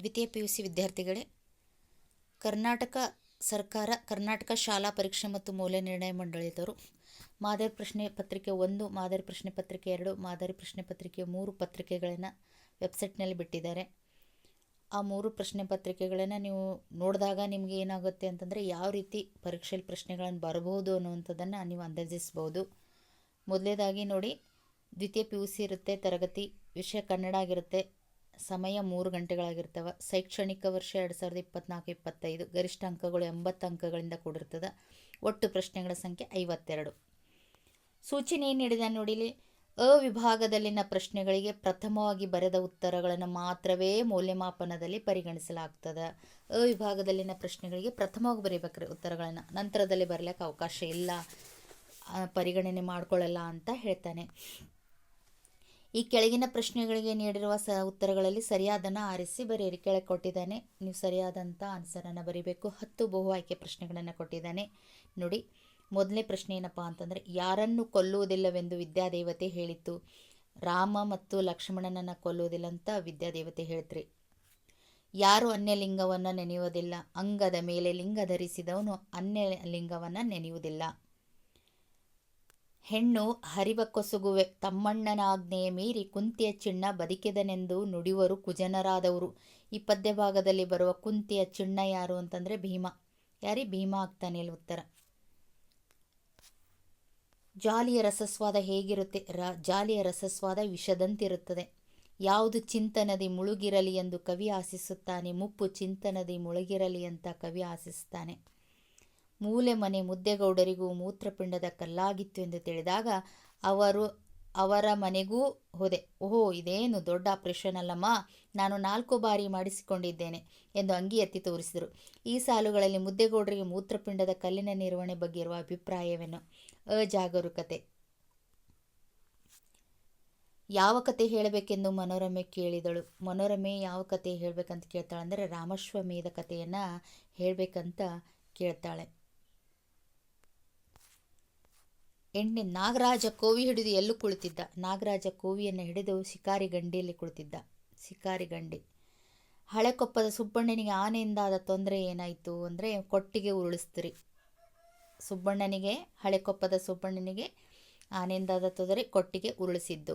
ದ್ವಿತೀಯ P U C ವಿದ್ಯಾರ್ಥಿಗಳೇ, ಕರ್ನಾಟಕ ಸರ್ಕಾರ ಕರ್ನಾಟಕ ಶಾಲಾ ಪರೀಕ್ಷೆ ಮತ್ತು ಮೌಲ್ಯ ನಿರ್ಣಯ ಮಾದರಿ ಪ್ರಶ್ನೆ ಪತ್ರಿಕೆ ಒಂದು, ಮಾದರಿ ಪ್ರಶ್ನೆ ಪತ್ರಿಕೆ ಎರಡು, ಮಾದರಿ ಪ್ರಶ್ನೆ ಪತ್ರಿಕೆ ಮೂರು ಪತ್ರಿಕೆಗಳನ್ನು ವೆಬ್ಸೈಟ್ನಲ್ಲಿ ಬಿಟ್ಟಿದ್ದಾರೆ. ಆ ಮೂರು ಪ್ರಶ್ನೆ ಪತ್ರಿಕೆಗಳನ್ನು ನೀವು ನೋಡಿದಾಗ ನಿಮಗೆ ಏನಾಗುತ್ತೆ ಅಂತಂದರೆ ಯಾವ ರೀತಿ ಪರೀಕ್ಷೆಯಲ್ಲಿ ಪ್ರಶ್ನೆಗಳನ್ನು ಬರಬಹುದು ಅನ್ನುವಂಥದ್ದನ್ನು ನೀವು ಅಂದಾಜಿಸ್ಬೋದು. ಮೊದಲೇದಾಗಿ ನೋಡಿ, ದ್ವಿತೀಯ ಪಿ ಯು ಸಿ ಇರುತ್ತೆ, ತರಗತಿ ವಿಷಯ ಕನ್ನಡ ಆಗಿರುತ್ತೆ ಸಮಯ ಮೂರು ಗಂಟೆಗಳಾಗಿರ್ತವೆ. ಶೈಕ್ಷಣಿಕ ವರ್ಷ ಎರಡು ಸಾವಿರದ ಇಪ್ಪತ್ನಾಲ್ಕು, ಇಪ್ಪತ್ತೈದು. ಗರಿಷ್ಠ ಅಂಕಗಳು ಎಂಬತ್ತು ಅಂಕಗಳಿಂದ ಕೂಡಿರ್ತದೆ. ಒಟ್ಟು ಪ್ರಶ್ನೆಗಳ ಸಂಖ್ಯೆ ಐವತ್ತೆರಡು. ಸೂಚನೆ ನೀಡಿದ ನೋಡಿಲಿ ಅ ವಿಭಾಗದಲ್ಲಿನ ಪ್ರಶ್ನೆಗಳಿಗೆ ಪ್ರಥಮವಾಗಿ ಬರೆದ ಉತ್ತರಗಳನ್ನು ಮಾತ್ರವೇ ಮೌಲ್ಯಮಾಪನದಲ್ಲಿ ಪರಿಗಣಿಸಲಾಗ್ತದೆ. ಅ ವಿಭಾಗದಲ್ಲಿನ ಪ್ರಶ್ನೆಗಳಿಗೆ ಪ್ರಥಮವಾಗಿ ಬರೀಬೇಕ್ರಿ ಉತ್ತರಗಳನ್ನು. ನಂತರದಲ್ಲಿ ಬರಲಿಕ್ಕೆ ಅವಕಾಶ ಇಲ್ಲ. ಪರಿಗಣನೆ ಮಾಡಿಕೊಳ್ಳಲ್ಲ ಅಂತ ಹೇಳ್ತಾನೆ. ಈ ಕೆಳಗಿನ ಪ್ರಶ್ನೆಗಳಿಗೆ ನೀಡಿರುವ ಸ ಉತ್ತರಗಳಲ್ಲಿ ಸರಿಯಾದನ್ನು ಆರಿಸಿ ಬರೆಯಿರಿ. ಕೆಳಗೆ ಕೊಟ್ಟಿದ್ದಾನೆ. ನೀವು ಸರಿಯಾದಂಥ ಆನ್ಸರನ್ನು ಬರೀಬೇಕು. ಹತ್ತು ಬಹು ಆಯ್ಕೆ ಪ್ರಶ್ನೆಗಳನ್ನು ಕೊಟ್ಟಿದ್ದಾನೆ. ನೋಡಿ, ಮೊದಲನೇ ಪ್ರಶ್ನೆ ಏನಪ್ಪ ಅಂತಂದರೆ, ಯಾರನ್ನು ಕೊಲ್ಲುವುದಿಲ್ಲವೆಂದು ವಿದ್ಯಾದೇವತೆ ಹೇಳಿತ್ತು. ರಾಮ ಮತ್ತು ಲಕ್ಷ್ಮಣನನ್ನು ಕೊಲ್ಲುವುದಿಲ್ಲ ಅಂತ ವಿದ್ಯಾದೇವತೆ ಹೇಳ್ತ್ರಿ. ಯಾರು ಅನ್ಯಲಿಂಗವನ್ನು ನೆನೆಯುವುದಿಲ್ಲ? ಅಂಗದ ಮೇಲೆ ಲಿಂಗ ಧರಿಸಿದವನು ಅನ್ಯಲಿಂಗವನ್ನು ನೆನೆಯುವುದಿಲ್ಲ. ಹೆಣ್ಣು ಹರಿವ ಕೊಸುಗುವೆ ತಮ್ಮಣ್ಣನಾಜ್ಞೆಯ ಮೀರಿ ಕುಂತಿಯ ಚಿಣ್ಣ ಬದುಕಿದನೆಂದು ನುಡಿವರು ಕುಜನರಾದವರು. ಈ ಪದ್ಯ ಭಾಗದಲ್ಲಿ ಬರುವ ಕುಂತಿಯ ಚಿಣ್ಣ ಯಾರು ಅಂತಂದರೆ ಭೀಮ. ಯಾರಿ? ಭೀಮ ಆಗ್ತಾನೆ ಉತ್ತರ. ಜಾಲಿಯ ರಸಸ್ವಾದ ಹೇಗಿರುತ್ತೆ? ರ, ಜಾಲಿಯ ರಸಸ್ವಾದ ವಿಷದಂತಿರುತ್ತದೆ. ಯಾವುದು ಚಿಂತನದಿ ಮುಳುಗಿರಲಿ ಎಂದು ಕವಿ ಆಶಿಸುತ್ತಾನೆ, ಮುಪ್ಪು ಚಿಂತನದಿ ಮುಳುಗಿರಲಿ ಅಂತ ಕವಿ ಆಶಿಸುತ್ತಾನೆ ಮೂಲೆ ಮನೆ ಮುದ್ದೆಗೌಡರಿಗೂ ಮೂತ್ರಪಿಂಡದ ಕಲ್ಲಾಗಿತ್ತು ಎಂದು ತಿಳಿದಾಗ ಅವರು ಅವರ ಮನೆಗೂ ಹೋದೆ, ಓಹೋ, ಇದೇನು ದೊಡ್ಡ ಆಪರೇಷನ್ ಅಲ್ಲಮ್ಮ? ನಾನು ನಾಲ್ಕು ಬಾರಿ ಮಾಡಿಸಿಕೊಂಡಿದ್ದೇನೆ ಎಂದು ಅಂಗಿ ಎತ್ತಿ ತೋರಿಸಿದರು. ಈ ಸಾಲುಗಳಲ್ಲಿ ಮುದ್ದೆಗೌಡರಿಗೆ ಮೂತ್ರಪಿಂಡದ ಕಲ್ಲಿನ ನಿರ್ವಹಣೆ ಬಗ್ಗೆ ಇರುವ ಅಭಿಪ್ರಾಯವೇನು? ಅಜಾಗರೂಕತೆ. ಯಾವ ಕತೆ ಹೇಳಬೇಕೆಂದು ಮನೋರಮೆ ಕೇಳಿದಳು. ಮನೋರಮೆ ಯಾವ ಕತೆ ಹೇಳಬೇಕಂತ ಕೇಳ್ತಾಳೆ ಅಂದರೆ ರಾಮಶ್ವಮೇಧ ಕಥೆಯನ್ನು ಹೇಳಬೇಕಂತ ಕೇಳ್ತಾಳೆ. ಎಣ್ಣೆ ನಾಗರಾಜ ಕೋವಿ ಹಿಡಿದು ಎಲ್ಲೂ ಕುಳಿತಿದ್ದ. ನಾಗರಾಜ ಕೋವಿಯನ್ನು ಹಿಡಿದು ಶಿಕಾರಿ ಗಂಡಿಯಲ್ಲಿ ಕುಳಿತಿದ್ದ. ಶಿಕಾರಿ ಗಂಡಿ. ಹಳೆಕೊಪ್ಪದ ಸುಬ್ಬಣ್ಣನಿಗೆ ಆನೆಯಿಂದಾದ ತೊಂದರೆ ಏನಾಯಿತು ಅಂದರೆ ಕೊಟ್ಟಿಗೆ ಉರುಳಿಸ್ತಿರಿ. ಸುಬ್ಬಣ್ಣನಿಗೆ ಹಳೆಕೊಪ್ಪದ ಸುಬ್ಬಣ್ಣನಿಗೆ ಆನೆಯಿಂದಾದ ತೊಂದರೆ ಕೊಟ್ಟಿಗೆ ಉರುಳಿಸಿದ್ದು.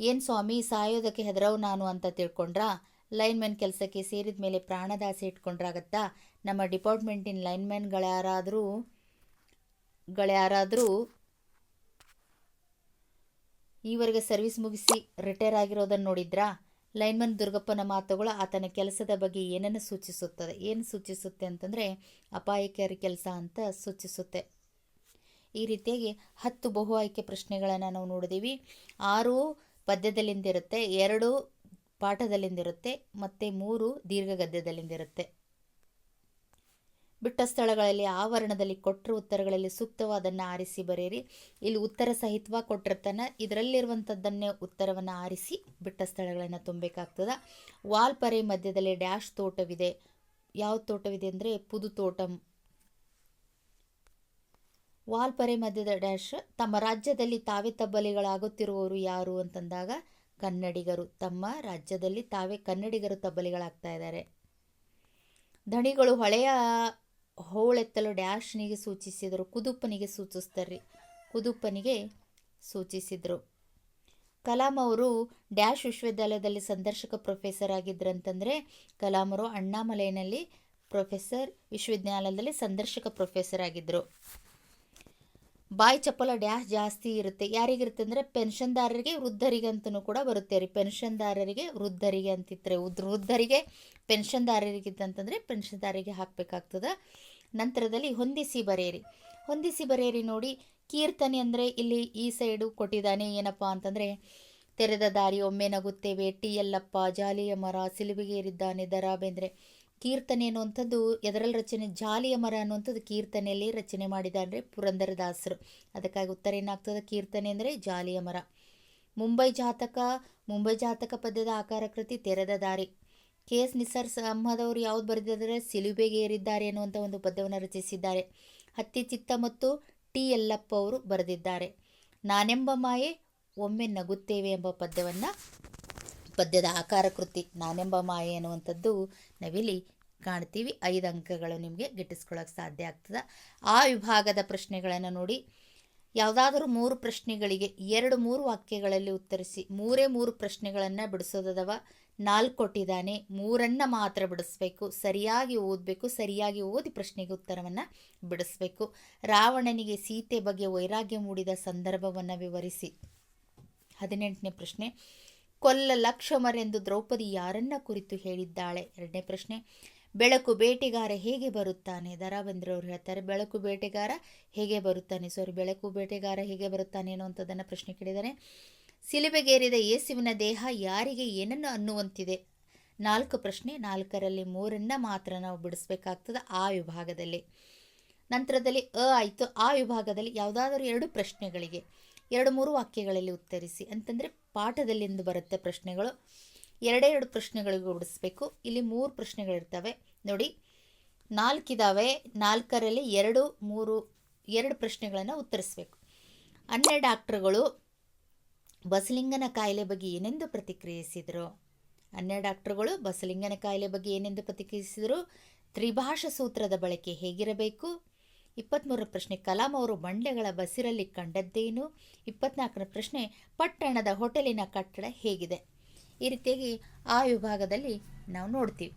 ಏನು ಸ್ವಾಮಿ, ಸಾಯೋದಕ್ಕೆ ಹೆದರವು ನಾನು ಅಂತ ತಿಳ್ಕೊಂಡ್ರಾ? ಲೈನ್ಮ್ಯಾನ್ ಕೆಲಸಕ್ಕೆ ಸೇರಿದ ಮೇಲೆ ಪ್ರಾಣದಾಸೆ ಇಟ್ಕೊಂಡ್ರಾಗತ್ತಾ? ನಮ್ಮ ಡಿಪಾರ್ಟ್ಮೆಂಟಿನ ಲೈನ್ಮೆನ್ಗಳ್ಯಾರಾದರೂ ಗಳ್ಯಾರಾದರೂ ಈವರೆಗೆ ಸರ್ವಿಸ್ ಮುಗಿಸಿ ರಿಟೈರ್ ಆಗಿರೋದನ್ನು ನೋಡಿದ್ರಾ? ಲೈನ್ಮನ್ ದುರ್ಗಪ್ಪನ ಮಾತುಗಳು ಆತನ ಕೆಲಸದ ಬಗ್ಗೆ ಏನನ್ನು ಸೂಚಿಸುತ್ತದೆ? ಏನು ಸೂಚಿಸುತ್ತೆ ಅಂತಂದರೆ ಅಪಾಯಕಾರಿ ಕೆಲಸ ಅಂತ ಸೂಚಿಸುತ್ತೆ. ಈ ರೀತಿಯಾಗಿ ಹತ್ತು ಬಹು ಆಯ್ಕೆ ಪ್ರಶ್ನೆಗಳನ್ನು ನಾವು ನೋಡಿದ್ದೀವಿ ಆರು ಪದ್ಯದಲ್ಲಿಂದಿರುತ್ತೆ, ಎರಡು ಪಾಠದಲ್ಲಿಂದಿರುತ್ತೆ, ಮತ್ತು ಮೂರು ದೀರ್ಘ ಗದ್ಯದಲ್ಲಿಂದಿರುತ್ತೆ ಬಿಟ್ಟ ಸ್ಥಳಗಳಲ್ಲಿ ಆವರಣದಲ್ಲಿ ಕೊಟ್ಟರು ಉತ್ತರಗಳಲ್ಲಿ ಸೂಕ್ತವಾದನ್ನು ಆರಿಸಿ ಬರೆಯಿರಿ. ಇಲ್ಲಿ ಉತ್ತರ ಸಹಿತವಾಗಿ ಕೊಟ್ಟಿರ್ತಾನೆ. ಇದರಲ್ಲಿರುವಂಥದ್ದನ್ನೇ ಉತ್ತರವನ್ನು ಆರಿಸಿ ಬಿಟ್ಟ ಸ್ಥಳಗಳನ್ನು ತುಂಬಬೇಕಾಗ್ತದೆ. ವಾಲ್ಪರೆ ಮಧ್ಯದಲ್ಲಿ ಡ್ಯಾಶ್ ತೋಟವಿದೆ. ಯಾವ ತೋಟವಿದೆ ಅಂದರೆ ಪುದು ತೋಟಂ. ವಾಲ್ಪರೆ ಮಧ್ಯದ ಡ್ಯಾಶ್, ತಮ್ಮ ರಾಜ್ಯದಲ್ಲಿ ತಾವೇ ತಬ್ಬಲಿಗಳಾಗುತ್ತಿರುವವರು ಯಾರು ಅಂತಂದಾಗ ಕನ್ನಡಿಗರು. ತಮ್ಮ ರಾಜ್ಯದಲ್ಲಿ ತಾವೇ ಕನ್ನಡಿಗರು ತಬ್ಬಲಿಗಳಾಗ್ತಾ ಇದ್ದಾರೆ. ಧಣಿಗಳು ಹೊಳೆಯ ಹೋಳೆತ್ತಲು ಡ್ಯಾಶ್ನಿಗೆ ಸೂಚಿಸಿದರು, ಕುದುಪ್ಪನಿಗೆ ಸೂಚಿಸ್ತಾರ್ರಿ ಕುದುಪ್ಪನಿಗೆ ಸೂಚಿಸಿದರು. ಕಲಾಂ ಅವರು ಡ್ಯಾಶ್ ವಿಶ್ವವಿದ್ಯಾಲಯದಲ್ಲಿ ಸಂದರ್ಶಕ ಪ್ರೊಫೆಸರ್ ಆಗಿದ್ರಂತಂದರೆ, ಕಲಾಂ ಅವರು ಅಣ್ಣಾಮಲೈನಲ್ಲಿ ಪ್ರೊಫೆಸರ್ ವಿಶ್ವವಿದ್ಯಾಲಯದಲ್ಲಿ ಸಂದರ್ಶಕ ಪ್ರೊಫೆಸರ್ ಆಗಿದ್ದರು ಬಾಯಿ ಚಪ್ಪಲ ಡ್ಯಾಶ್ ಜಾಸ್ತಿ ಇರುತ್ತೆ. ಯಾರಿಗಿರುತ್ತೆ ಅಂದರೆ ಪೆನ್ಷನ್ದಾರರಿಗೆ ವೃದ್ಧರಿಗೆ ಅಂತಲೂ ಕೂಡ ಬರುತ್ತೆ ರೀ. ಪೆನ್ಷನ್ದಾರರಿಗೆ, ವೃದ್ಧರಿಗೆ ಅಂತಿದ್ರೆ ವೃದ್ಧರಿಗೆ ಪೆನ್ಷನ್ದಾರರಿಗೆ ಅಂತಂದರೆ ಪೆನ್ಷನ್ದಾರರಿಗೆ ಹಾಕಬೇಕಾಗ್ತದೆ. ನಂತರದಲ್ಲಿ ಹೊಂದಿಸಿ ಬರೆಯಿರಿ. ಹೊಂದಿಸಿ ಬರೆಯಿರಿ ನೋಡಿ, ಕೀರ್ತನೆ ಅಂದರೆ ಇಲ್ಲಿ ಈ ಸೈಡು ಕೊಟ್ಟಿದ್ದಾನೆ, ಏನಪ್ಪ ಅಂತಂದರೆ, ತೆರೆದ ದಾರಿ ಒಮ್ಮೆ ನಗುತ್ತೇವೆ ಟಿ ಎಲ್ಲಪ್ಪ, ಜಾಲಿಯ ಮರ, ಸಿಲುಬಿಗೇರಿದ್ದಾನೆ ದರಾ ಬೇಂದ್ರೆ. ಕೀರ್ತನೆ ಅನ್ನುವಂಥದ್ದು ಎದರಲ್ಲಿ ರಚನೆ, ಜಾಲಿಯ ಮರ ಅನ್ನುವಂಥದ್ದು ಕೀರ್ತನೆಯಲ್ಲಿ ರಚನೆ ಮಾಡಿದ್ದಾರೆ ಪುರಂದರದಾಸರು. ಅದಕ್ಕಾಗಿ ಉತ್ತರ ಏನಾಗ್ತದೆ? ಕೀರ್ತನೆ ಅಂದರೆ ಜಾಲಿಯ ಮರ. ಮುಂಬೈ ಜಾತಕ ಮುಂಬೈ ಜಾತಕ ಪದ್ಯದ ಆಕಾರ ಕೃತಿ ತೆರೆದ ದಾರಿ. ಕೆ ಎಸ್ ನಿಸಾರ್ ಅಹ್ಮದ್ ಅವರು ಯಾವ್ದು ಬರೆದಿದ್ದಾರೆ? ಸಿಲುಬೆಗೆ ಏರಿದ್ದಾರೆ ಅನ್ನುವಂಥ ಒಂದು ಪದ್ಯವನ್ನು ರಚಿಸಿದ್ದಾರೆ. ಹತ್ತಿ ಚಿತ್ತ ಮತ್ತು ಟಿ ಯಲ್ಲಪ್ಪ ಅವರು ಬರೆದಿದ್ದಾರೆ. ನಾನೆಂಬ ಮಾಯೆ, ಒಮ್ಮೆ ನಗುತ್ತೇವೆ ಎಂಬ ಪದ್ಯವನ್ನು ಪದ್ಯದ ಆಕಾರ ಕೃತಿ ನಾನೆಂಬ ಮಾಯೆ ಅನ್ನುವಂಥದ್ದು ನಾವಿಲ್ಲಿ ಕಾಣ್ತೀವಿ. ಐದು ಅಂಕಗಳು ನಿಮಗೆ ಗಿಟ್ಟಿಸ್ಕೊಳ್ಳೋಕೆ ಸಾಧ್ಯ ಆಗ್ತದೆ. ಆ ವಿಭಾಗದ ಪ್ರಶ್ನೆಗಳನ್ನು ನೋಡಿ. ಯಾವುದಾದ್ರೂ ಮೂರು ಪ್ರಶ್ನೆಗಳಿಗೆ ಎರಡು ಮೂರು ವಾಕ್ಯಗಳಲ್ಲಿ ಉತ್ತರಿಸಿ. ಮೂರೇ ಮೂರು ಪ್ರಶ್ನೆಗಳನ್ನು ಬಿಡಿಸೋದದವ. ನಾಲ್ಕು ಕೊಟ್ಟಿದ್ದಾನೆ. ಮೂರನ್ನ ಮಾತ್ರ ಬಿಡಿಸ್ಬೇಕು. ಸರಿಯಾಗಿ ಓದಬೇಕು. ಸರಿಯಾಗಿ ಓದಿ ಪ್ರಶ್ನೆಗೆ ಉತ್ತರವನ್ನು ಬಿಡಿಸ್ಬೇಕು. ರಾವಣನಿಗೆ ಸೀತೆ ಬಗ್ಗೆ ವೈರಾಗ್ಯ ಮೂಡಿದ ಸಂದರ್ಭವನ್ನು ವಿವರಿಸಿ. ಹದಿನೆಂಟನೇ ಪ್ರಶ್ನೆ. ಕೊಲ್ಲ ಲಕ್ಷಮರೆಂದು ದ್ರೌಪದಿ ಯಾರನ್ನ ಕುರಿತು ಹೇಳಿದ್ದಾಳೆ? ಎರಡನೇ ಪ್ರಶ್ನೆ. ಬೆಳಕು ಬೇಟೆಗಾರ ಹೇಗೆ ಬರುತ್ತಾನೆ? ದರ ಹೇಳ್ತಾರೆ, ಬೆಳಕು ಬೇಟೆಗಾರ ಹೇಗೆ ಬರುತ್ತಾನೆ? ಸಾರಿ ಬೆಳಕು ಬೇಟೆಗಾರ ಹೇಗೆ ಬರುತ್ತಾನೆ ಅನ್ನುವಂಥದ್ದನ್ನು ಪ್ರಶ್ನೆ ಕೇಳಿದ್ದಾರೆ ಸಿಲುಬೆಗೇರಿದ ಯೇಸುವಿನ ದೇಹ ಯಾರಿಗೆ ಏನನ್ನು ಅನ್ನುವಂತಿದೆ? ನಾಲ್ಕು ಪ್ರಶ್ನೆ, ನಾಲ್ಕರಲ್ಲಿ ಮೂರನ್ನ ಮಾತ್ರ ನಾವು ಬಿಡಿಸ್ಬೇಕಾಗ್ತದೆ ಆ ವಿಭಾಗದಲ್ಲಿ. ನಂತರದಲ್ಲಿ ಅ ಆಯಿತು. ಆ ವಿಭಾಗದಲ್ಲಿ ಯಾವುದಾದರೂ ಎರಡು ಪ್ರಶ್ನೆಗಳಿಗೆ, ಎರಡು ಮೂರು ವಾಕ್ಯಗಳಲ್ಲಿ ಉತ್ತರಿಸಿ. ಅಂತಂದರೆ ಪಾಠದಲ್ಲಿಂದು ಬರುತ್ತೆ ಪ್ರಶ್ನೆಗಳು. ಎರಡೇ ಎರಡು ಪ್ರಶ್ನೆಗಳಿಗೂ ಬಿಡಿಸ್ಬೇಕು ಇಲ್ಲಿ ಮೂರು ಪ್ರಶ್ನೆಗಳಿರ್ತವೆ. ನೋಡಿ, ನಾಲ್ಕಿದಾವೆ. ನಾಲ್ಕರಲ್ಲಿ ಎರಡು, ಮೂರು, ಎರಡು ಪ್ರಶ್ನೆಗಳನ್ನು ಉತ್ತರಿಸಬೇಕು. ಹನ್ನೆರಡು ಡಾಕ್ಟ್ರುಗಳು ಬಸಲಿಂಗನ ಕಾಯಿಲೆ ಬಗ್ಗೆ ಏನೆಂದು ಪ್ರತಿಕ್ರಿಯಿಸಿದರು? ಅನ್ಯ ಡಾಕ್ಟರ್ಗಳು ಬಸಲಿಂಗನ ಕಾಯಿಲೆ ಬಗ್ಗೆ ಏನೆಂದು ಪ್ರತಿಕ್ರಿಯಿಸಿದರು? ತ್ರಿಭಾಷಾ ಸೂತ್ರದ ಬಳಕೆ ಹೇಗಿರಬೇಕು? ಇಪ್ಪತ್ತ್ಮೂರರ ಪ್ರಶ್ನೆ, ಕಲಾಂ ಅವರು ಬಂಡೆಗಳ ಬಸಿರಲ್ಲಿ ಕಂಡದ್ದೇನು? ಇಪ್ಪತ್ನಾಲ್ಕರ ಪ್ರಶ್ನೆ, ಪಟ್ಟಣದ ಹೋಟೆಲಿನ ಕಟ್ಟಡ ಹೇಗಿದೆ? ಈ ರೀತಿಯಾಗಿ ಆ ವಿಭಾಗದಲ್ಲಿ ನಾವು ನೋಡ್ತೀವಿ.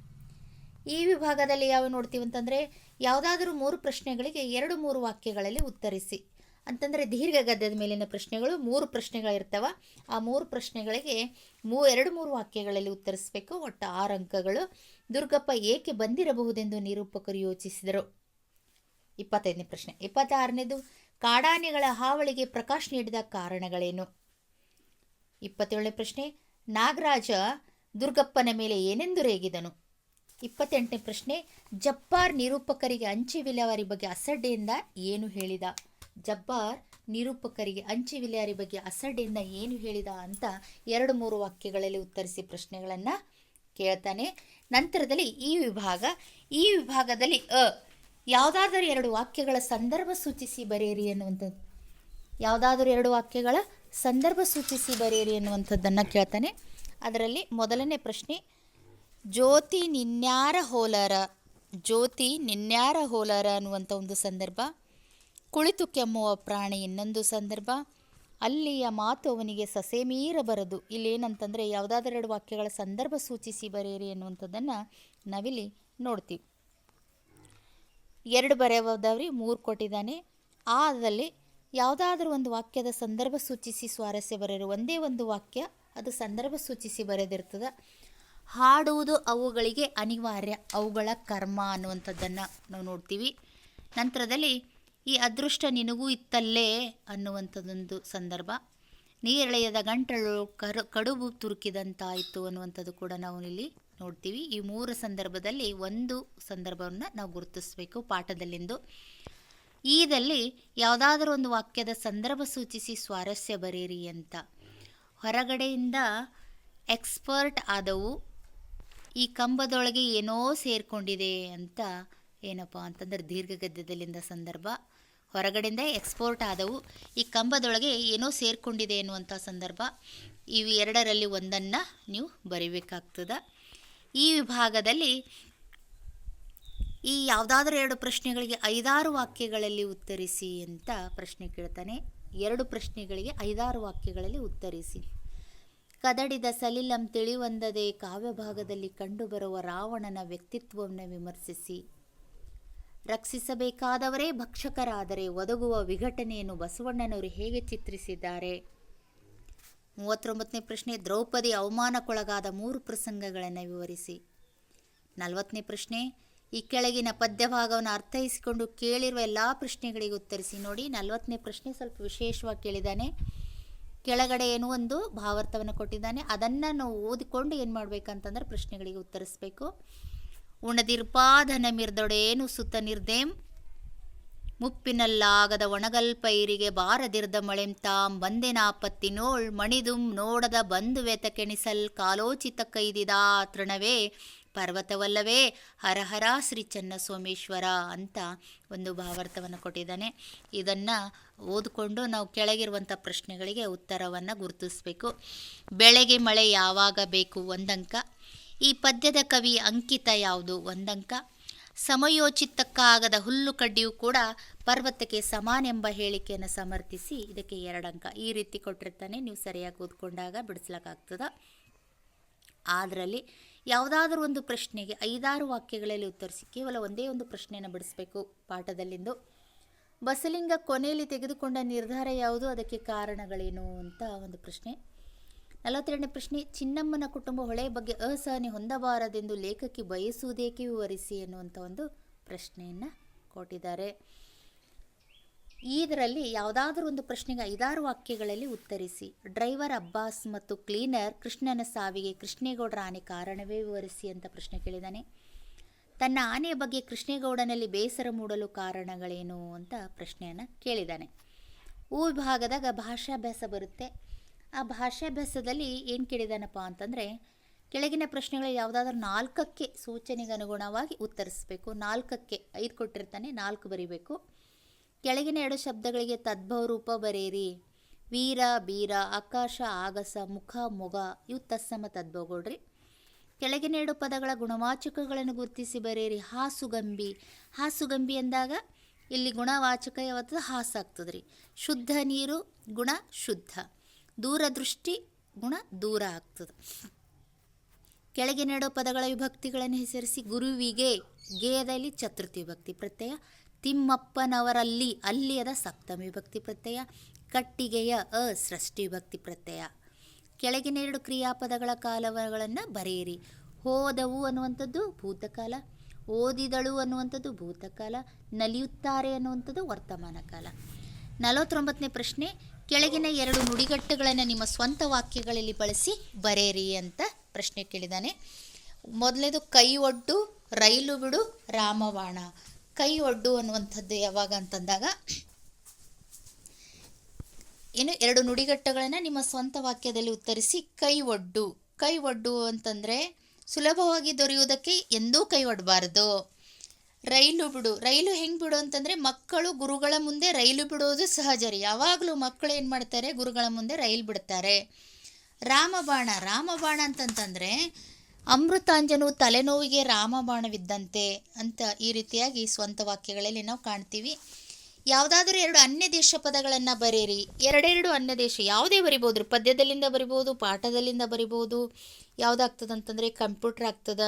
ಈ ವಿಭಾಗದಲ್ಲಿ ಯಾವ ನೋಡ್ತೀವಿ ಅಂತಂದರೆ, ಯಾವುದಾದ್ರೂ ಮೂರು ಪ್ರಶ್ನೆಗಳಿಗೆ ಎರಡು ಮೂರು ವಾಕ್ಯಗಳಲ್ಲಿ ಉತ್ತರಿಸಿ. ಅಂತಂದರೆ ದೀರ್ಘ ಗದ್ಯದ ಮೇಲಿನ ಪ್ರಶ್ನೆಗಳು ಮೂರು ಪ್ರಶ್ನೆಗಳಿರ್ತವ. ಆ ಮೂರು ಪ್ರಶ್ನೆಗಳಿಗೆ ಮೂ, ಎರಡು ಮೂರು ವಾಕ್ಯಗಳಲ್ಲಿ ಉತ್ತರಿಸಬೇಕು. ಒಟ್ಟು ಆರು ಅಂಕಗಳು. ದುರ್ಗಪ್ಪ ಏಕೆ ಬಂದಿರಬಹುದೆಂದು ನಿರೂಪಕರು ಯೋಚಿಸಿದರು. ಇಪ್ಪತ್ತೈದನೇ ಪ್ರಶ್ನೆ. ಇಪ್ಪತ್ತಾರನೇದು, ಕಾಡಾನೆಗಳ ಹಾವಳಿಗೆ ಪ್ರಕಾಶ್ ನೀಡಿದ ಕಾರಣಗಳೇನು? ಇಪ್ಪತ್ತೇಳನೇ ಪ್ರಶ್ನೆ. ನಾಗರಾಜ ದುರ್ಗಪ್ಪನ ಮೇಲೆ ಏನೆಂದು ರೇಗಿದನು? ಇಪ್ಪತ್ತೆಂಟನೇ ಪ್ರಶ್ನೆ. ಜಪ್ಪಾರ್ ನಿರೂಪಕರಿಗೆ ಅಂಚೆ ವಿಲೇವಾರಿ ಬಗ್ಗೆ ಅಸಡ್ಡೆಯಿಂದ ಏನು ಹೇಳಿದ? ಜಬ್ಬಾರ್ ನಿರೂಪಕರಿಗೆ ಅಂಚೆ ವಿಲಿಯಾರಿ ಬಗ್ಗೆ ಅಸಡ್ಡೆಯಿಂದ ಏನು ಹೇಳಿದ ಅಂತ ಎರಡು ಮೂರು ವಾಕ್ಯಗಳಲ್ಲಿ ಉತ್ತರಿಸಿ ಪ್ರಶ್ನೆಗಳನ್ನು ಕೇಳ್ತಾನೆ. ನಂತರದಲ್ಲಿ ಈ ವಿಭಾಗ, ಈ ವಿಭಾಗದಲ್ಲಿ ಅ, ಯಾವುದಾದರೂ ಎರಡು ವಾಕ್ಯಗಳ ಸಂದರ್ಭ ಸೂಚಿಸಿ ಬರೆಯಿರಿ ಅನ್ನುವಂಥದ್ದು ಯಾವುದಾದರೂ ಎರಡು ವಾಕ್ಯಗಳ ಸಂದರ್ಭ ಸೂಚಿಸಿ ಬರೆಯಿರಿ ಅನ್ನುವಂಥದ್ದನ್ನು ಕೇಳ್ತಾನೆ. ಅದರಲ್ಲಿ ಮೊದಲನೇ ಪ್ರಶ್ನೆ, ಜ್ಯೋತಿ ನಿನ್ಯಾರ ಹೋಲರ, ಜ್ಯೋತಿ ನಿನ್ಯಾರ ಹೋಲರ ಅನ್ನುವಂಥ ಒಂದು ಸಂದರ್ಭ. ಕುಳಿತು ಕೆಮ್ಮುವ ಪ್ರಾಣಿ ಇನ್ನೊಂದು ಸಂದರ್ಭ. ಅಲ್ಲಿಯ ಮಾತು ಅವನಿಗೆ ಸಸೆ ಮೀರಬರದು ಇಲ್ಲೇನಂತಂದರೆ ಯಾವುದಾದ್ರೆರಡು ವಾಕ್ಯಗಳ ಸಂದರ್ಭ ಸೂಚಿಸಿ ಬರೆಯಿರಿ ಅನ್ನುವಂಥದ್ದನ್ನು ನಾವಿಲ್ಲಿ ನೋಡ್ತೀವಿ. ಎರಡು ಬರೆಯೋದವ್ರಿ ಮೂರು ಕೊಟ್ಟಿದ್ದಾನೆ. ಆದಲ್ಲಿ ಯಾವುದಾದ್ರೂ ಒಂದು ವಾಕ್ಯದ ಸಂದರ್ಭ ಸೂಚಿಸಿ ಸ್ವಾರಸ್ಯ ಬರೆಯರು. ಒಂದೇ ಒಂದು ವಾಕ್ಯ, ಅದು ಸಂದರ್ಭ ಸೂಚಿಸಿ ಬರೆದಿರ್ತದೆ. ಹಾಡುವುದು ಅವುಗಳಿಗೆ ಅನಿವಾರ್ಯ, ಅವುಗಳ ಕರ್ಮ ಅನ್ನುವಂಥದ್ದನ್ನು ನಾವು ನೋಡ್ತೀವಿ. ನಂತರದಲ್ಲಿ ಈ ಅದೃಷ್ಟ ನಿನಗೂ ಇತ್ತಲ್ಲೇ ಅನ್ನುವಂಥದ್ದೊಂದು ಸಂದರ್ಭ. ನೀರೆಳೆಯದ ಗಂಟಲು ಕರು, ಕಡುಬು ತುರುಕಿದಂತಾಯಿತು ಅನ್ನುವಂಥದ್ದು ಕೂಡ ನಾವು ಇಲ್ಲಿ ನೋಡ್ತೀವಿ. ಈ ಮೂರು ಸಂದರ್ಭದಲ್ಲಿ ಒಂದು ಸಂದರ್ಭವನ್ನು ನಾವು ಗುರುತಿಸಬೇಕು ಪಾಠದಲ್ಲಿಂದು. ಈದಲ್ಲಿ ಯಾವುದಾದ್ರೂ ಒಂದು ವಾಕ್ಯದ ಸಂದರ್ಭ ಸೂಚಿಸಿ ಸ್ವಾರಸ್ಯ ಬರೀರಿ ಅಂತ. ಹೊರಗಡೆಯಿಂದ ಎಕ್ಸ್ಪರ್ಟ್ ಆದವು ಈ ಕಂಬದೊಳಗೆ ಏನೋ ಸೇರಿಕೊಂಡಿದೆ ಅಂತ ಏನಪ್ಪ ಅಂತಂದ್ರೆ ದೀರ್ಘಗದ್ಯದಲ್ಲಿಂದ ಸಂದರ್ಭ. ಹೊರಗಡೆಯಿಂದ ಎಕ್ಸ್ಪೋರ್ಟ್ ಆದವು. ಈ ಕಂಬದೊಳಗೆ ಏನೋ ಸೇರಿಕೊಂಡಿದೆ ಎನ್ನುವಂಥ ಸಂದರ್ಭ. ಇವು ಎರಡರಲ್ಲಿ ಒಂದನ್ನು ನೀವು ಬರಿಬೇಕಾಗ್ತದೆ. ಈ ವಿಭಾಗದಲ್ಲಿ ಈ ಯಾವುದಾದ್ರೂ ಎರಡು ಪ್ರಶ್ನೆಗಳಿಗೆ ಐದಾರು ವಾಕ್ಯಗಳಲ್ಲಿ ಉತ್ತರಿಸಿ ಅಂತ ಪ್ರಶ್ನೆ ಕೇಳ್ತಾನೆ. ಎರಡು ಪ್ರಶ್ನೆಗಳಿಗೆ ಐದಾರು ವಾಕ್ಯಗಳಲ್ಲಿ ಉತ್ತರಿಸಿ. ಕದಡಿದ ಸಲಿಲಂ ತಿಳಿವಂದದೆ ಕಾವ್ಯ ಭಾಗದಲ್ಲಿ ಕಂಡುಬರುವ ರಾವಣನ ವ್ಯಕ್ತಿತ್ವವನ್ನು ವಿಮರ್ಶಿಸಿ. ರಕ್ಷಿಸಬೇಕಾದವರೇ ಭಕ್ಷಕರಾದರೆ ಒದಗುವ ವಿಘಟನೆಯನ್ನು ಬಸವಣ್ಣನವರು ಹೇಗೆ ಚಿತ್ರಿಸಿದ್ದಾರೆ? ಮೂವತ್ತೊಂಬತ್ತನೇ ಪ್ರಶ್ನೆ, ದ್ರೌಪದಿ ಅವಮಾನಕ್ಕೊಳಗಾದ ಮೂರು ಪ್ರಸಂಗಗಳನ್ನು ವಿವರಿಸಿ. ನಲವತ್ತನೇ ಪ್ರಶ್ನೆ, ಈ ಕೆಳಗಿನ ಪದ್ಯಭಾಗವನ್ನು ಅರ್ಥೈಸಿಕೊಂಡು ಕೇಳಿರುವ ಎಲ್ಲ ಪ್ರಶ್ನೆಗಳಿಗೆ ಉತ್ತರಿಸಿ ನೋಡಿ. ನಲವತ್ತನೇ ಪ್ರಶ್ನೆ ಸ್ವಲ್ಪ ವಿಶೇಷವಾಗಿ ಕೇಳಿದ್ದಾನೆ. ಕೆಳಗಡೆ ಏನು ಒಂದು ಭಾವಾರ್ಥವನ್ನು ಕೊಟ್ಟಿದ್ದಾನೆ. ಅದನ್ನು ನಾವು ಓದಿಕೊಂಡು ಏನು ಮಾಡಬೇಕಂತಂದ್ರೆ ಪ್ರಶ್ನೆಗಳಿಗೆ ಉತ್ತರಿಸಬೇಕು. ಉಣದಿರ್ಪಾಧನ ಮಿರ್ದೊಡೇನು ಸುತ್ತ ನಿರ್ದೇಂ ಮುಪ್ಪಿನಲ್ಲಾಗದ ಒಣಗಲ್ಪೈರಿಗೆ ಬಾರದಿರ್ದ ಮಳೆಂ ತಾಂ ಬಂದೆನಾಪತ್ತಿನೋಳ್ ಮಣಿದುಂ ನೋಡದ ಬಂದು ವೆತ ಕೆಣಿಸಲ್ ಕಾಲೋಚಿತ ಕೈದಿದಾ ತೃಣವೇ? ಪರ್ವತವಲ್ಲವೇ? ಹರಹರ ಹರ ಶ್ರೀ ಚನ್ನ ಸೋಮೇಶ್ವರ ಅಂತ ಒಂದು ಭಾವಾರ್ಥವನ್ನು ಕೊಟ್ಟಿದ್ದಾನೆ. ಇದನ್ನು ಓದಿಕೊಂಡು ನಾವು ಕೆಳಗಿರುವಂಥ ಪ್ರಶ್ನೆಗಳಿಗೆ ಉತ್ತರವನ್ನು ಗುರುತಿಸಬೇಕು. ಬೆಳೆಗೆ ಮಳೆ ಯಾವಾಗ ಬೇಕು ಒಂದಂಕ ಈ ಪದ್ಯದ ಕವಿ ಅಂಕಿತ ಯಾವುದು ಒಂದಂಕ. ಸಮಯೋಚಿತಕ್ಕಾಗದ ಹುಲ್ಲು ಕಡ್ಡಿಯು ಕೂಡ ಪರ್ವತಕ್ಕೆ ಸಮಾನೆಂಬ ಹೇಳಿಕೆಯನ್ನು ಸಮರ್ಥಿಸಿ ಇದಕ್ಕೆ ಎರಡಂಕ. ಈ ರೀತಿ ಕೊಟ್ಟಿರ್ತಾನೆ. ನೀವು ಸರಿಯಾಗಿ ಓದ್ಕೊಂಡಾಗ ಬಿಡಿಸ್ಲಿಕ್ಕಾಗ್ತದ. ಅದರಲ್ಲಿ ಯಾವುದಾದ್ರೂ ಒಂದು ಪ್ರಶ್ನೆಗೆ ಐದಾರು ವಾಕ್ಯಗಳಲ್ಲಿ ಉತ್ತರಿಸಿ ಕೇವಲ ಒಂದೇ ಒಂದು ಪ್ರಶ್ನೆಯನ್ನು ಬಿಡಿಸ್ಬೇಕು ಪಾಠದಲ್ಲಿಂದು. ಬಸಲಿಂಗ ಕೊನೆಯಲ್ಲಿ ತೆಗೆದುಕೊಂಡ ನಿರ್ಧಾರ ಯಾವುದು? ಅದಕ್ಕೆ ಕಾರಣಗಳೇನು ಅಂತ ಒಂದು ಪ್ರಶ್ನೆ. ನಲವತ್ತೆರಡನೇ ಪ್ರಶ್ನೆ, ಚಿನ್ನಮ್ಮನ ಕುಟುಂಬ ಹೊಳೆ ಬಗ್ಗೆ ಅಸಹನೆ ಹೊಂದಬಾರದೆಂದು ಲೇಖಕಿ ಬಯಸುವುದೇಕೆ ವಿವರಿಸಿ ಎನ್ನುವಂಥ ಒಂದು ಪ್ರಶ್ನೆಯನ್ನು ಕೊಟ್ಟಿದ್ದಾರೆ. ಇದರಲ್ಲಿ ಯಾವುದಾದ್ರೂ ಒಂದು ಪ್ರಶ್ನೆಗೆ ಐದಾರು ವಾಕ್ಯಗಳಲ್ಲಿ ಉತ್ತರಿಸಿ, ಡ್ರೈವರ್, ಅಬ್ಬಾಸ್ ಮತ್ತು ಕ್ಲೀನರ್ ಕೃಷ್ಣನ ಸಾವಿಗೆ ಕೃಷ್ಣೇಗೌಡರ ಆನೆ ಕಾರಣವೇ ವಿವರಿಸಿ ಅಂತ ಪ್ರಶ್ನೆ ಕೇಳಿದ್ದಾನೆ ತನ್ನ ಆನೆಯ ಬಗ್ಗೆ ಕೃಷ್ಣೇಗೌಡನಲ್ಲಿ ಬೇಸರ ಮೂಡಲು ಕಾರಣಗಳೇನು ಅಂತ ಪ್ರಶ್ನೆಯನ್ನು ಕೇಳಿದ್ದಾನೆ ಉ ವಿಭಾಗದಾಗ ಭಾಷಾಭ್ಯಾಸ ಬರುತ್ತೆ. ಆ ಭಾಷಾಭ್ಯಾಸದಲ್ಲಿ ಏನು ಕೇಳಿದಾನಪ್ಪ ಅಂತಂದರೆ, ಕೆಳಗಿನ ಪ್ರಶ್ನೆಗಳು ಯಾವುದಾದ್ರೂ ನಾಲ್ಕಕ್ಕೆ ಸೂಚನೆಗೆ ಅನುಗುಣವಾಗಿ ಉತ್ತರಿಸಬೇಕು. ನಾಲ್ಕಕ್ಕೆ ಐದು ಕೊಟ್ಟಿರ್ತಾನೆ, ನಾಲ್ಕು ಬರಿಬೇಕು. ಕೆಳಗಿನ ಎರಡು ಶಬ್ದಗಳಿಗೆ ತದ್ಭವ ರೂಪ ಬರೆಯಿರಿ. ವೀರ, ಬೀರ, ಆಕಾಶ, ಆಗಸ, ಮುಖ, ಮೊಗ, ಇವು ತತ್ಸಮ ತದ್ಭವಗಳ್ರಿ. ಕೆಳಗಿನ ಎರಡು ಪದಗಳ ಗುಣವಾಚಕಗಳನ್ನು ಗುರುತಿಸಿ ಬರೆಯಿರಿ. ಹಾಸುಗಂಬಿ ಹಾಸುಗಂಬಿ ಅಂದಾಗ ಇಲ್ಲಿ ಗುಣವಾಚಕ ಯಾವತ್ತದ ಹಾಸಾಗ್ತದೆ ರೀ ಶುದ್ಧ ನೀರು, ಗುಣ ಶುದ್ಧ. ದೂರದೃಷ್ಟಿ ಗುಣ ದೂರ ಆಗ್ತದೆ. ಕೆಳಗೆ ನೆಡೋ ಪದಗಳ ವಿಭಕ್ತಿಗಳನ್ನು ಹೆಸರಿಸಿ ಗುರುವಿಗೆ ಗೇಯದಲ್ಲಿ ಚತುರ್ಥಿ ವಿಭಕ್ತಿ ಪ್ರತ್ಯಯ, ತಿಮ್ಮಪ್ಪನವರಲ್ಲಿ ಅಲ್ಲಿಯದ ಸಪ್ತಮಿ ವಿಭಕ್ತಿ ಪ್ರತ್ಯಯ, ಕಟ್ಟಿಗೆಯ ಅ ಸೃಷ್ಟಿ ವಿಭಕ್ತಿ ಪ್ರತ್ಯಯ. ಕೆಳಗಿನ ಎರಡು ಕ್ರಿಯಾಪದಗಳ ಕಾಲಗಳನ್ನು ಬರೆಯಿರಿ. ಹೋದವು ಅನ್ನುವಂಥದ್ದು ಭೂತಕಾಲ, ಓದಿದಳು ಅನ್ನುವಂಥದ್ದು ಭೂತಕಾಲ, ನಲಿಯುತ್ತಾರೆ ಅನ್ನುವಂಥದ್ದು ವರ್ತಮಾನ ಕಾಲ ನಲವತ್ತೊಂಬತ್ತನೇ ಪ್ರಶ್ನೆ ಕೆಳಗಿನ ಎರಡು ನುಡಿಗಟ್ಟುಗಳನ್ನು ನಿಮ್ಮ ಸ್ವಂತ ವಾಕ್ಯಗಳಲ್ಲಿ ಬಳಸಿ ಬರೆಯಿರಿ ಅಂತ ಪ್ರಶ್ನೆ ಕೇಳಿದ್ದಾನೆ. ಮೊದಲನೇದು, ಕೈ ಒಡ್ಡು, ರೈಲು ಬಿಡು, ರಾಮವಾಣ. ಕೈ ಒಡ್ಡು ಅನ್ನುವಂಥದ್ದು ಯಾವಾಗ ಅಂತಂದಾಗ ಏನು ಎರಡು ನುಡಿಗಟ್ಟುಗಳನ್ನು ನಿಮ್ಮ ಸ್ವಂತ ವಾಕ್ಯದಲ್ಲಿ ಉತ್ತರಿಸಿ, ಕೈ ಒಡ್ಡು. ಕೈ ಒಡ್ಡು ಅಂತಂದರೆ ಸುಲಭವಾಗಿ ದೊರೆಯುವುದಕ್ಕೆ ಎಂದೂ ಕೈ ಒಡ್ಡಬಾರ್ದು ರೈಲು ಬಿಡು. ರೈಲು ಹೆಂಗೆ ಬಿಡು ಅಂತಂದರೆ ಮಕ್ಕಳು ಗುರುಗಳ ಮುಂದೆ ರೈಲು ಬಿಡೋದು ಸಹಜ ರೀ ಯಾವಾಗಲೂ ಮಕ್ಕಳು ಏನು ಮಾಡ್ತಾರೆ? ಗುರುಗಳ ಮುಂದೆ ರೈಲು ಬಿಡ್ತಾರೆ. ರಾಮಬಾಣ. ರಾಮಬಾಣ ಅಂತಂತಂದರೆ ಅಮೃತಾಂಜನು ತಲೆನೋವಿಗೆ ರಾಮಬಾಣವಿದ್ದಂತೆ ಅಂತ ಈ ರೀತಿಯಾಗಿ ಸ್ವಂತ ವಾಕ್ಯಗಳಲ್ಲಿ ನಾವು ಕಾಣ್ತೀವಿ. ಯಾವುದಾದ್ರೂ ಎರಡು ಅನ್ಯ ದೇಶ ಪದಗಳನ್ನು ಬರೀರಿ ಎರಡೆರಡು ಅನ್ಯ ದೇಶ ಯಾವುದೇ ಬರಿಬೋದು. ಪದ್ಯದಲ್ಲಿಂದ ಬರಿಬೋದು, ಪಾಠದಲ್ಲಿಂದ ಬರಿಬೋದು. ಯಾವುದಾಗ್ತದೆ ಅಂತಂದರೆ ಕಂಪ್ಯೂಟ್ರ್ ಆಗ್ತದ,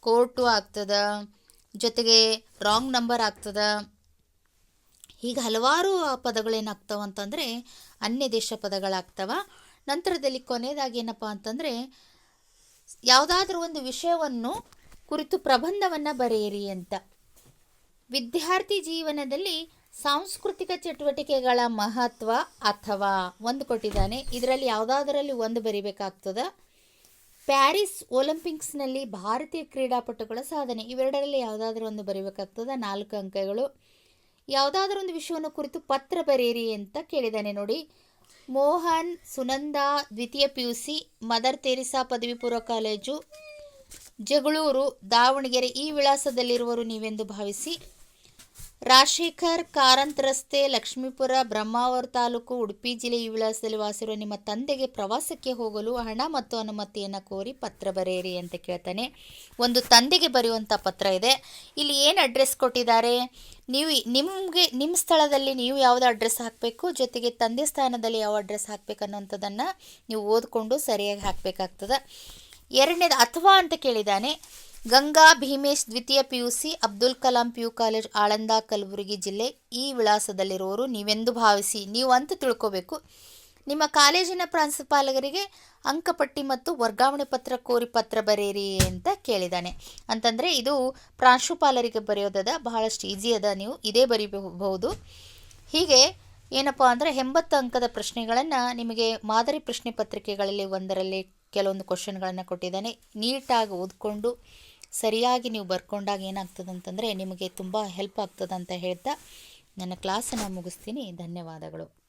ಕೋರ್ಟು ಆಗ್ತದ ಜೊತೆಗೆ ರಾಂಗ್ ನಂಬರ್ ಆಗ್ತದ. ಹೀಗೆ ಹಲವಾರು ಪದಗಳೇನಾಗ್ತವ ಅಂತಂದರೆ ಅನ್ಯ ದೇಶ ಪದಗಳಾಗ್ತವ. ನಂತರದಲ್ಲಿ ಕೊನೆಯದಾಗಿ ಏನಪ್ಪ ಅಂತಂದರೆ ಯಾವುದಾದ್ರೂ ಒಂದು ವಿಷಯವನ್ನು ಕುರಿತು ಪ್ರಬಂಧವನ್ನು ಬರೆಯಿರಿ ಅಂತ. ವಿದ್ಯಾರ್ಥಿ ಜೀವನದಲ್ಲಿ ಸಾಂಸ್ಕೃತಿಕ ಚಟುವಟಿಕೆಗಳ ಮಹತ್ವ ಅಥವಾ ಒಂದು ಕೊಟ್ಟಿದ್ದಾನೆ. ಇದರಲ್ಲಿ ಯಾವುದಾದರಲ್ಲಿ ಒಂದು ಬರಿಬೇಕಾಗ್ತದ? ಪ್ಯಾರಿಸ್ ಒಲಿಂಪಿಕ್ಸ್ನಲ್ಲಿ ಭಾರತೀಯ ಕ್ರೀಡಾಪಟುಗಳ ಸಾಧನೆ. ಇವೆರಡರಲ್ಲಿ ಯಾವುದಾದ್ರೂ ಒಂದು ಬರೀಬೇಕಾಗ್ತದ? ನಾಲ್ಕು ಅಂಕಗಳು. ಯಾವುದಾದ್ರೂ ಒಂದು ವಿಷಯವನ್ನು ಕುರಿತು ಪತ್ರ ಬರೆಯಿರಿ ಅಂತ ಕೇಳಿದ್ದಾನೆ ನೋಡಿ. ಮೋಹನ್, ಸುನಂದಾ, ದ್ವಿತೀಯ P U C Mother Teresa ಪದವಿ ಪೂರ್ವ ಕಾಲೇಜು, ಜಗಳೂರು, ದಾವಣಗೆರೆ ಈ ವಿಳಾಸದಲ್ಲಿರುವರು ನೀವೆಂದು ಭಾವಿಸಿ. ರಾಜಶೇಖರ್ ಕಾರಂತ್ ರಸ್ತೆ, ಲಕ್ಷ್ಮೀಪುರ, ಬ್ರಹ್ಮಾವರ ತಾಲೂಕು, ಉಡುಪಿ ಜಿಲ್ಲೆ ಈ ವಿಳಾಸದಲ್ಲಿ ವಾಸಿರುವ ನಿಮ್ಮ ತಂದೆಗೆ ಪ್ರವಾಸಕ್ಕೆ ಹೋಗಲು ಹಣ ಮತ್ತು ಅನುಮತಿಯನ್ನು ಕೋರಿ ಪತ್ರ ಬರೆಯಿರಿ ಅಂತ ಕೇಳ್ತಾನೆ. ಒಂದು ತಂದೆಗೆ ಬರೆಯುವಂಥ ಪತ್ರ ಇದೆ. ಇಲ್ಲಿ ಏನು ಅಡ್ರೆಸ್ ಕೊಟ್ಟಿದ್ದಾರೆ? ನೀವು ನಿಮಗೆ ನಿಮ್ಮ ಸ್ಥಳದಲ್ಲಿ ನೀವು ಯಾವುದು ಅಡ್ರೆಸ್ ಹಾಕಬೇಕು? ಜೊತೆಗೆ ತಂದೆ ಸ್ಥಾನದಲ್ಲಿ ಯಾವ ಅಡ್ರೆಸ್ ಹಾಕಬೇಕು ಅನ್ನೋಂಥದ್ದನ್ನು ನೀವು ಓದಿಕೊಂಡು ಸರಿಯಾಗಿ ಹಾಕಬೇಕಾಗ್ತದೆ. ಎರಡನೇದು ಅಥವಾ ಅಂತ ಕೇಳಿದ್ದಾನೆ. ಗಂಗಾ ಭೀಮೇಶ್ ದ್ವಿತೀಯ P U C Abdul Kalam P U college, Aland, Kalaburagi ಜಿಲ್ಲೆ ಈ ವಿಳಾಸದಲ್ಲಿರುವವರು ನೀವೆಂದು ಭಾವಿಸಿ ನೀವು ಅಂತ ತಿಳ್ಕೋಬೇಕು. ನಿಮ್ಮ ಕಾಲೇಜಿನ ಪ್ರಾಂಶುಪಾಲಕರಿಗೆ ಅಂಕಪಟ್ಟಿ ಮತ್ತು ವರ್ಗಾವಣೆ ಪತ್ರ ಕೋರಿ ಪತ್ರ ಬರೆಯಿರಿ ಅಂತ ಕೇಳಿದ್ದಾನೆ. ಅಂತಂದರೆ, ಇದು ಪ್ರಾಂಶುಪಾಲರಿಗೆ ಬರೆಯೋದದ ಬಹಳಷ್ಟು ಈಸಿ ಅದ, ನೀವು ಇದೇ ಬರೀಬಹುದು. ಹೀಗೆ ಏನಪ್ಪ ಅಂದರೆ, ಎಂಬತ್ತು ಅಂಕದ ಪ್ರಶ್ನೆಗಳನ್ನು ನಿಮಗೆ ಮಾದರಿ ಪ್ರಶ್ನೆ ಪತ್ರಿಕೆಗಳಲ್ಲಿ ಒಂದರಲ್ಲಿ ಕೆಲವೊಂದು ಕ್ವಶನ್ಗಳನ್ನು ಕೊಟ್ಟಿದ್ದಾನೆ. ನೀಟಾಗಿ ಓದ್ಕೊಂಡು ಸರಿಯಾಗಿ ನೀವು ಬರ್ಕೊಂಡಾಗ ಏನಾಗ್ತದೆ ಅಂತಂದರೆ ನಿಮಗೆ ತುಂಬ ಹೆಲ್ಪ್ ಆಗ್ತದೆ ಅಂತ ಹೇಳ್ತಾ ನನ್ನ ಕ್ಲಾಸನ್ನು ಮುಗಿಸ್ತೀನಿ. ಧನ್ಯವಾದಗಳು.